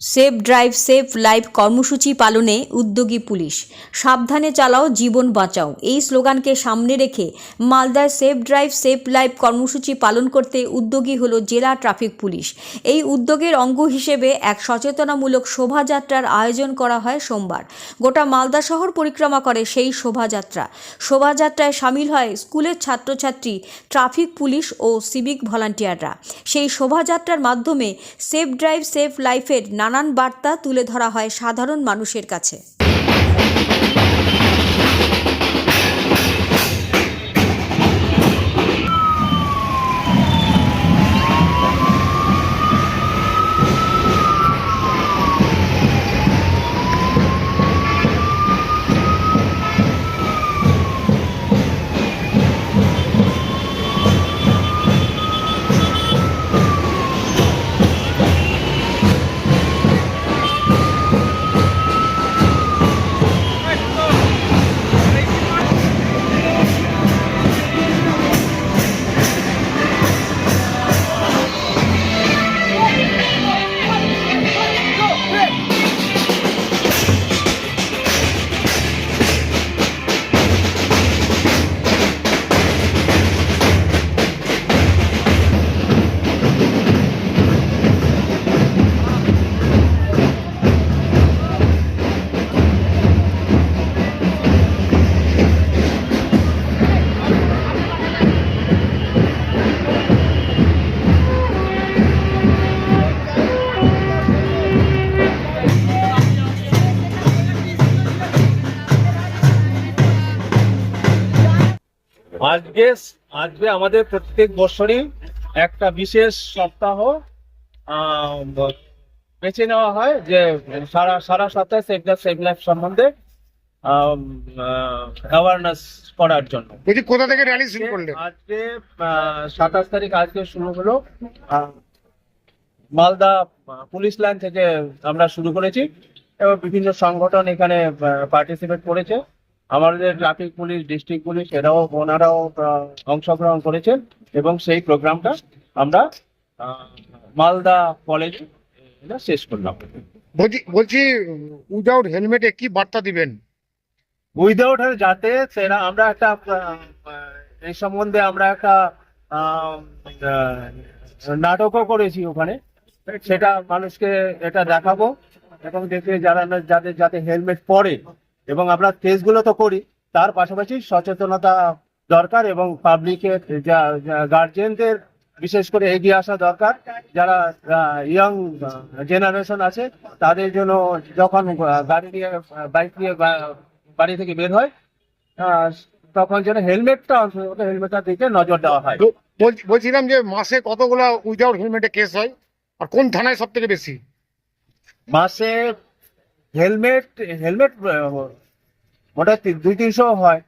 Safe drive, safe life কর্মসূচি পালনে উদ্যোগী পুলিশ। সাবধানে চালাও, জীবন বাঁচাও। এই স্লোগানকে সামনে রেখে মালদায় সেফ ড্রাইভ, সেফ লাইফ কর্মসূচি পালন করতে উদ্যোগী হল জেলা ট্রাফিক পুলিশ। এই উদ্যোগের অঙ্গ হিসেবে এক সচেতনামূলক শোভাযাত্রার আয়োজন করা হয় সোমবার। গোটা মালদা শহর পরিক্রমা করে সেই শোভাযাত্রা। শোভাযাত্রায় সামিল হয় স্কুলের ছাত্রছাত্রী, ট্রাফিক পুলিশ ও সিভিক ভলান্টিয়াররা। সেই শোভাযাত্রার মাধ্যমে সেফ ড্রাইভ, সেফ লাইফের নানান বার্তা তুলে ধরা হয় সাধারণ মানুষের কাছে। আজকে আজকে আমাদের প্রত্যেক বছরই একটা বিশেষ সপ্তাহ বেছে নেওয়া হয় যে সারা সারা সপ্তাহে সেভ দ্য সেভ লাইফ সম্বন্ধে অ্যাওয়ারনেস করার জন্য। বলছি কোথা থেকে র্যালি শুরু করলেন? আজকে সাতাশ তারিখ আজকে শুরু হলো মালদা পুলিশ লাইন থেকে আমরা শুরু করেছি এবং বিভিন্ন সংগঠন এখানে পার্টিসিপেট করেছে। আমাদের ট্রাফিক পুলিশ ডিস্ট্রিক্ট পুলিশ এরাও ওনারাও অংশগ্রহণ করেছেন এবং সেই প্রোগ্রামটা আমরা মালদা কলেজে শেষ করলাম। বলছি বলছি উইদাউট হেলমেটে কি বার্তা দিবেন? উইদাউট যাতে সেটা আমরা একটা এই সম্বন্ধে আমরা একটা নাটকও করেছি ওখানে। সেটা মানুষকে এটা দেখাবো এবং দেখে যারা যাদের যাতে হেলমেট পরে এবং আমরা টেস্টগুলো তো করি। তার পাশাপাশি সচেতনতা দরকার এবং পাবলিকের যা গার্জেনদের বিশেষ করে এগিয়ে আসা দরকার। যারা ইয়ং জেনারেশন আছে তাদের জন্য যখন গাড়ি নিয়ে বাইক নিয়ে বাড়ি থেকে বের হয় তখন যেন হেলমেটটা অন্তত হেলমেটটার দিকে নজর দেওয়া হয়। বলছিলাম যে মাসে কতগুলো উইদাউট হেলমেটে কেস হয়? আর কোন থানায় সব থেকে বেশি? মাসে হেলমেট হেলমেট হঠাৎ দুই তিনশো হয়।